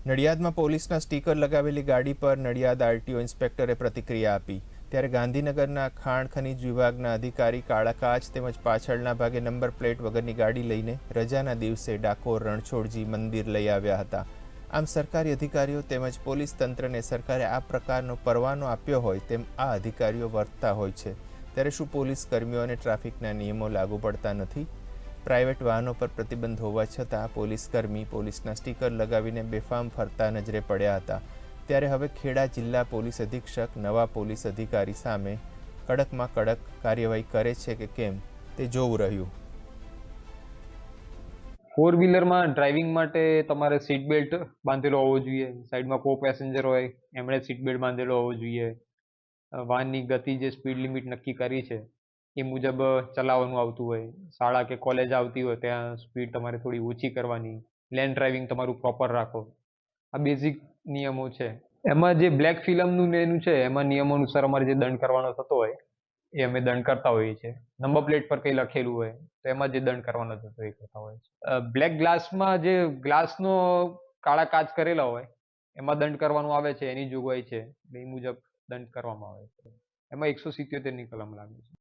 નડિયાદમાં પોલીસના સ્ટીકર લગાવેલી ગાડી પર નડિયાદ આરટીઓ ઇન્સ્પેક્ટરે પ્રતિક્રિયા આપી. ત્યારે ગાંધીનગરના ખાણ ખનીજ વિભાગના અધિકારી કાળા કાચ તેમજ પાછળના ભાગે નંબર પ્લેટ વગરની ગાડી લઈને રજાના દિવસે ડાકોર રણછોડજી મંદિર લઈ આવ્યા હતા. આમ સરકારી અધિકારીઓ તેમજ પોલીસ તંત્રને સરકારે આ પ્રકારનો પરવાનો આપ્યો હોય તેમ આ અધિકારીઓ વર્તતા હોય છે. ત્યારે શું પોલીસ કર્મીઓને ટ્રાફિકના નિયમો લાગુ પડતા નથી? પ્રાઇવેટ વાહનો પર પ્રતિબંધ હોવા છતાં પોલીસ કર્મી પોલીસના સ્ટીકર લગાવીને બેફામ ફરતા નજરે પડ્યા હતા. ત્યારે હવે ખેડા જિલ્લા પોલીસ અધિક્ષક નવા પોલીસ અધિકારી સામે કડકમાં કડક કાર્યવાહી કરે છે કે કેમ તે જોવું રહ્યું. ફોર વ્હીલરમાં ડ્રાઇવિંગ માટે તમારે સીટ બેલ્ટ બાંધેલો હોવો જોઈએ. સાઈડમાં કો પેસેન્જર હોય, એમણે સીટ બેલ્ટ બાંધેલો હોવો જોઈએ. વાહનની ગતિ જે સ્પીડ લિમિટ નક્કી કરી છે એ મુજબ ચલાવવાનું આવતું હોય. શાળા કે કોલેજ આવતી હોય ત્યાં સ્પીડ તમારે થોડી ઓછી કરવાની. લેન ડ્રાઇવિંગ તમારું પ્રોપર રાખો. આ બેઝિક નિયમો છે. એમાં જે બ્લેક ફિલ્મનું ને એનું છે, એમાં નિયમો અનુસાર અમારે જે દંડ કરવાનો થતો હોય, એ અમે દંડ કરતા હોઈએ છીએ. નંબર પ્લેટ પર કંઈ લખેલું હોય, તો એમાં જે દંડ કરવાનો થતો એ કરતા હોય છે બ્લેક ગ્લાસમાં જે ગ્લાસનો કાળા કાચ કરેલા હોય, એમાં દંડ કરવાનું આવે છે, એની જોગવાઈ છે. એ મુજબ દંડ કરવામાં આવે છે. એમાં એકસો સિત્યોતેરની કલમ લાગે છે.